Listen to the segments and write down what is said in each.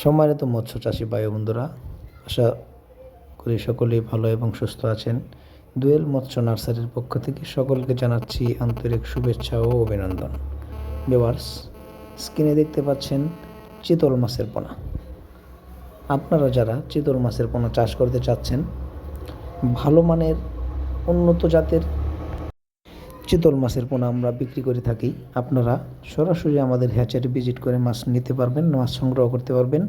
সম্মানিত মৎস্য চাষি ও বন্ধুরা, আশা করি সকলেই ভালো এবং সুস্থ আছেন। দুয়েল মৎস্য নার্সারির পক্ষ থেকে সকলকে জানাচ্ছি আন্তরিক শুভেচ্ছা ও অভিনন্দন। বেওয়ার্স স্ক্রিনে দেখতে পাচ্ছেন চিতল মাছের পোনা। আপনারা যারা চিতল মাছের পোনা চাষ করতে চাচ্ছেন, ভালো মানের উন্নত জাতের চিতল মাছের পোনা আমরা বিক্রি করে থাকি। আপনারা সরাসরি আমাদের হ্যাচারি ভিজিট করে মাছ নিতে পারবেন, মাছ সংগ্রহ করতে পারবেন।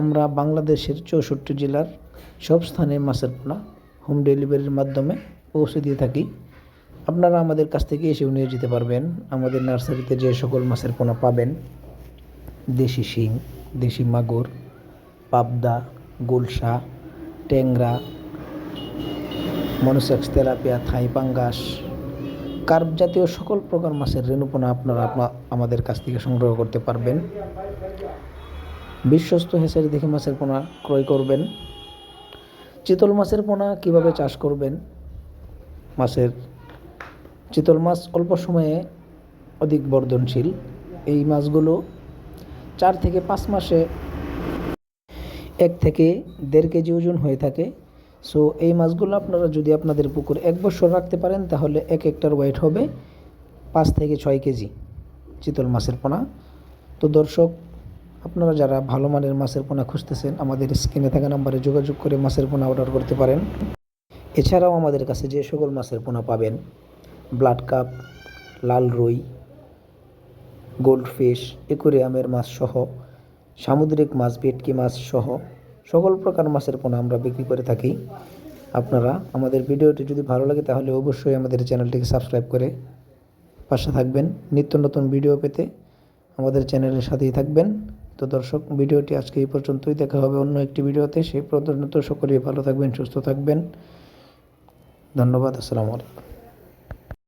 আমরা বাংলাদেশের চৌষট্টি জেলার সব স্থানে মাছের পোনা হোম ডেলিভারির মাধ্যমে পৌঁছে দিয়ে থাকি। আপনারা আমাদের কাছ থেকে এসেও নিয়ে যেতে পারবেন। আমাদের নার্সারিতে যে সকল মাছের পোনা পাবেন, দেশি শিং, দেশি মাগুর, পাবদা, গুলশা, ট্যাংরা, মনোসেক্স, তেলাপিয়া, থাই, পাঙ্গাস কার্প জাতীয় সকল প্রকার মাছের রেণুপোনা আপনারা আপনা, আমাদের কাছ থেকে সংগ্রহ করতে পারবেন। বিশ্বস্ত হেসারি দেখে মাছের পোনা ক্রয় করবেন। চিতল মাছের পোনা কীভাবে চাষ করবেন? মাছের, চিতল মাছ অল্প সময়ে অধিক বর্ধনশীল। এই মাছগুলো চার থেকে পাঁচ মাসে এক থেকে দেড় কেজি ওজন হয়ে থাকে। সো এই মাছগুলো আপনারা যদি আপনাদের পুকুরে এক বছর রাখতে পারেন, তাহলে এক একটার ওয়েট হবে পাঁচ থেকে ছয় কেজি চিতল মাছের পোনা। তো দর্শক, আপনারা যারা ভালো মানের মাছের পোনা খুঁজতেছেন, আমাদের স্ক্রিনে থাকা নাম্বারে যোগাযোগ করে মাছের পোনা অর্ডার করতে পারেন। এছাড়াও আমাদের কাছে যে সকল মাছের পোনা পাবেন ব্লাড কাপ লাল রুই গোল্ডফিশ একুরিয়ামের মাছ সহ, সামুদ্রিক মাছ, ভেটকি মাছ সহ সকল প্রকার মাছের পোনা আমরা বিক্রি করে থাকি। আপনারা আমাদের ভিডিওটি যদি ভালো লাগে, তাহলে অবশ্যই আমাদের চ্যানেলটিকে সাবস্ক্রাইব করে পাশে থাকবেন। নিত্য নতুন ভিডিও পেতে আমাদের চ্যানেলের সাথেই থাকবেন। তো দর্শক, ভিডিওটি আজকে এই পর্যন্তই। দেখা হবে অন্য একটি ভিডিওতে। সেই পর্যন্ত সকলেই ভালো থাকবেন, সুস্থ থাকবেন। ধন্যবাদ, আসসালামু আলাইকুম।